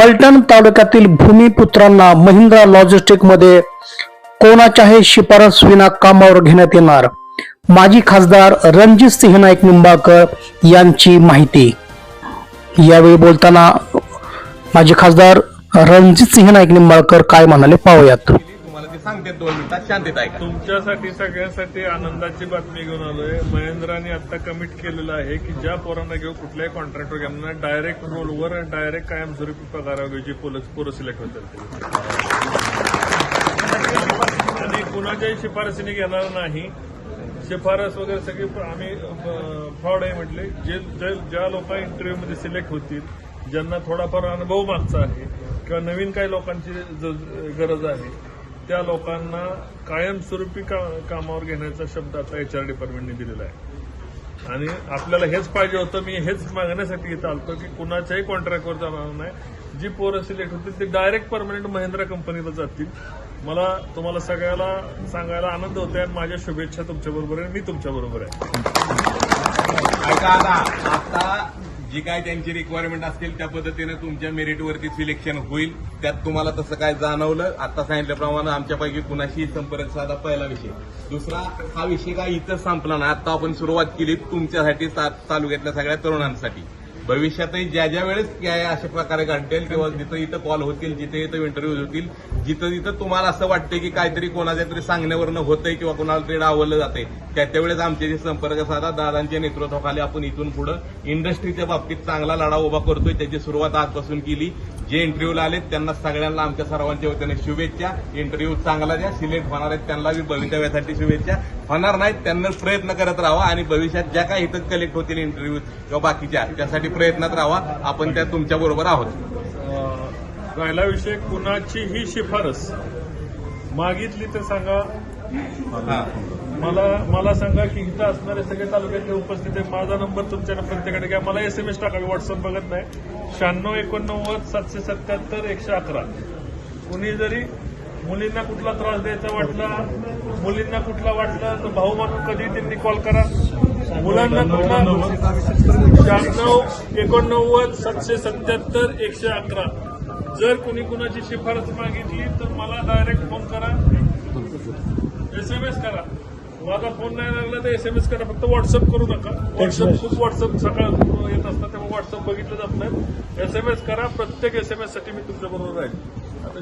फलटण तालुक्यातील भूमिपुत्रांना महिंद्रा लॉजिस्टिकमध्ये कोणाच्याही शिफारस विना कामावर घेण्यात येणार. माजी खासदार रणजित सिंह नाईक निंबाळकर यांची माहिती. यावेळी बोलताना माजी खासदार रणजित सिंह नाईक निंबाळकर काय म्हणाले पाहूयात. सांगते दोन मिनिटात. शांतीत आहे तुमच्यासाठी सगळ्यांसाठी आनंदाची बातमी घेऊन आलोय. महेंद्राने आता कमिट केलेलं आहे की ज्या पोरांना घेऊ कुठल्याही कॉन्ट्रॅक्टर घ्या. म्हणजे डायरेक्ट रोलवर आणि डायरेक्ट कायमस्वरूपी पगारावर जे पोरं पोरं सिलेक्ट होतात. आणि कुणाच्याही शिफारसीने घेणार नाही. शिफारस वगैरे सगळी आम्ही फ्रॉड आहे म्हटले. जे ज्या लोक इंटरव्ह्यूमध्ये सिलेक्ट होतील ज्यांना थोडाफार अनुभव मागचा आहे किंवा नवीन काही लोकांची गरज आहे त्या लोकांना कायमस्वरूपी का, कामावर घेण्याचा शब्द आता एच आर डिपार्टमेंटने दिलेला आहे. आणि आपल्याला हेच पाहिजे होतं मी हेच मागण्यासाठी इथं आलतो की कुणाच्याही कॉन्ट्रॅक्टवर जाणार नाही. जी पोरं सिलेक्ट होतील ती डायरेक्ट परमनंट महिंद्रा कंपनीला जातील. मला तुम्हाला सगळ्याला सांगायला आनंद होतो आणि माझ्या शुभेच्छा तुमच्याबरोबर आहे मी तुमच्याबरोबर आहे. ऐका आता. जी काय त्यांची रिक्वायरमेंट असतील त्या पद्धतीनं तुमच्या मेरिटवरती सिलेक्शन होईल. त्यात तुम्हाला तसं काय जाणवलं आता सांगितल्याप्रमाणे आमच्यापैकी कुणाशी संपर्क साधा पहिला विषय. दुसरा हा विषय काय इथं संपला ना आता आपण सुरुवात केली तुमच्यासाठी तालुक्यातल्या सगळ्या तरुणांसाठी. भविष्यातही ज्या ज्या वेळेस अशा प्रकारे घडतील किंवा जिथं इथं कॉल होतील जिथे इथं इंटरव्ह्यूज होतील जिथं जिथं तुम्हाला असं वाटतंय की काहीतरी कोणाच्या तरी सांगण्यावरनं होतंय किंवा कोणाला तरी डावलं जाते त्या त्यावेळेस आमचे संपर्क साधा दादांच्या नेतृत्वाखाली आपण इथून पुढं इंडस्ट्रीच्या बाबतीत चांगला लढा उभा करतोय त्याची सुरुवात आजपासून केली. जे इंटरव्ह्यूला आलेत त्यांना सगळ्यांना आमच्या सर्वांच्या वतीने शुभेच्छा. इंटरव्ह्यू चांगला द्या सिलेक्ट होणार आहेत त्यांना बी भवितव्यासाठी शुभेच्छा. होणार नाहीत त्यांना प्रयत्न करत राहा आणि भविष्यात ज्या काही इथं कलेक्ट होतील इंटरव्ह्यू किंवा बाकीच्या त्यासाठी प्रयत्नात राहा आपण त्या तुमच्या बरोबर आहोत. राहिला विषय विषय कुणाचीही शिफारस. मागितली तर सांगा मला मला सांगा की इथं असणारे सगळे तालुक्यातले उपस्थित आहे माझा नंबर तुमच्या प्रत्येकाने घ्या. मला एसएमएस टाका. मी व्हॉट्सअप बघत नाही. शहाण्णव एकोणनव्वद सातशे सत्याहत्तर एकशे अकरा. कुणी जरी मुलींना कुठला त्रास द्यायचा वाटला मुलींना कुठला वाटला तर भाऊ म्हणून कधी त्यांनी कॉल करा. मुलांना कुठला? शहाण्णव एकोणनव्वद सातशे सत्याहत्तर एकशे अकरा. जर कुणी कुणाची शिफारस मागितली तर मला डायरेक्ट फोन करा. एसएमएस करा. माझा फोन नाही लागला तर एसएमएस करा. फक्त व्हॉट्सअप करू नका. व्हॉट्सअप खूप व्हॉट्सअप सकाळ येत असतात त्यामुळे व्हॉट्सअप बघितलं जात नाही. एसएमएस करा. प्रत्येक एसएमएससाठी मी तुमच्या बरोबर राहील. आता